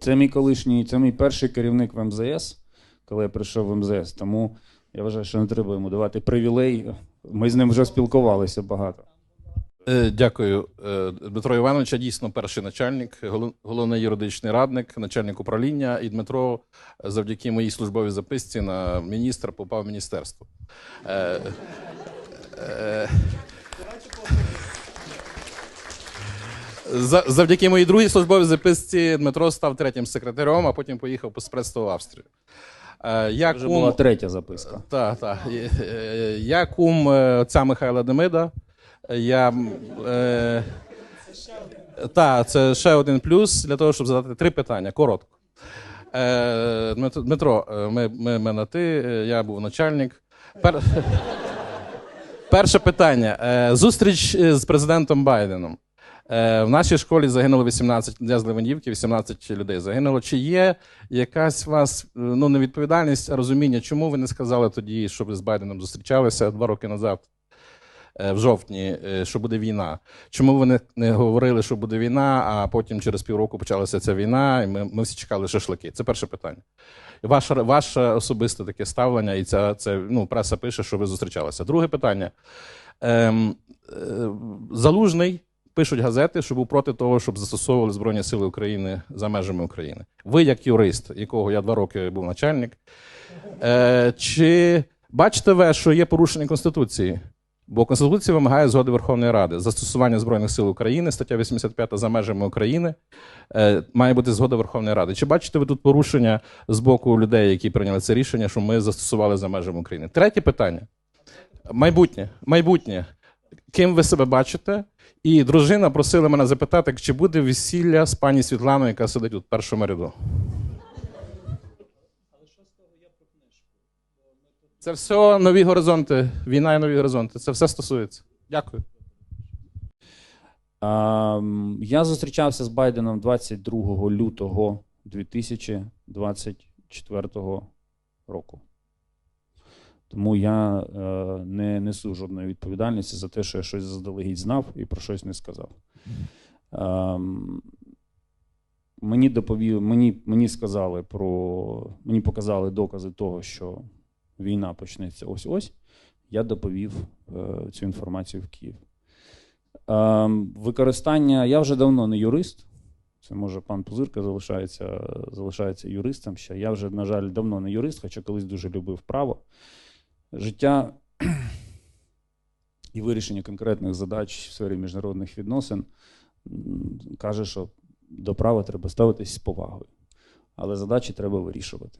Це мій колишній, це мій перший керівник в МЗС, коли я прийшов в МЗС. Тому я вважаю, що не треба йому давати привілей. Ми з ним вже спілкувалися багато. Е, Дякую, Е, Дмитро Іванович. Я дійсно перший начальник, головний юридичний радник, начальник управління. І Дмитро, е, завдяки моїй службовій записці на міністр попав в міністерство. Завдяки моїй другій службовій записці Дмитро став третім секретарем, а потім поїхав по спредство в Австрію. Е, Я Вже кум- була третя записка. так, так. Е, е, Я кум отця Михайла Демида. Я, м, е, та, це ще один плюс для того, щоб задати три питання. Коротко. Е, Дмитро, ми, ми, ми на ти, я був начальник. Пер... Перше питання. Зустріч з президентом Байденом. Е, В нашій школі загинуло 18 я з Левандівки, 18 людей загинуло. Чи є якась у вас е, ну, невідповідальність, а розуміння, чому ви не сказали тоді, що ви з Байденом зустрічалися два роки назад, е, в жовтні, що буде війна? Чому ви не, не говорили, що буде війна, а потім через півроку почалася ця війна, і ми, ми всі чекали шашлики? Це перше питання. Ваше, ваше особисте таке ставлення, і ця, це, ну, преса пише, що ви зустрічалися. Друге питання. Ем, е, Залужний пишуть газети, що був проти того, щоб застосовували Збройні Сили України за межами України. Ви, як юрист, якого я два роки був начальник, е, чи бачите ви, що є порушення Конституції? Бо Конституція вимагає згоди Верховної Ради. Застосування Збройних сил України, стаття 85 за межами України, е, має бути згода Верховної Ради. Чи бачите ви тут порушення з боку людей, які прийняли це рішення, що ми застосували за межами України? Третє питання. Майбутнє. Майбутнє. Ким ви себе бачите? І дружина просила мене запитати, чи буде весілля з пані Світланою, яка сидить в першому ряду. Це все нові горизонти. Війна і нові горизонти. Це все стосується. Дякую. Ем, Я зустрічався з Байденом 22 лютого 2024 року. Тому я е, не несу жодної відповідальності за те, що я щось заздалегідь знав і про щось не сказав. Ем, Мені доповів, мені, мені сказали про. Мені показали докази того, що війна почнеться ось-ось. Я доповів е, цю інформацію в Київ. Ем, використання. Я вже давно не юрист. Це може пан Пузирка залишається, залишається юристом ще. Я вже, на жаль, давно не юрист, хоча колись дуже любив право. Життя і вирішення конкретних задач в сфері міжнародних відносин каже, що до права треба ставитись з повагою, але задачі треба вирішувати.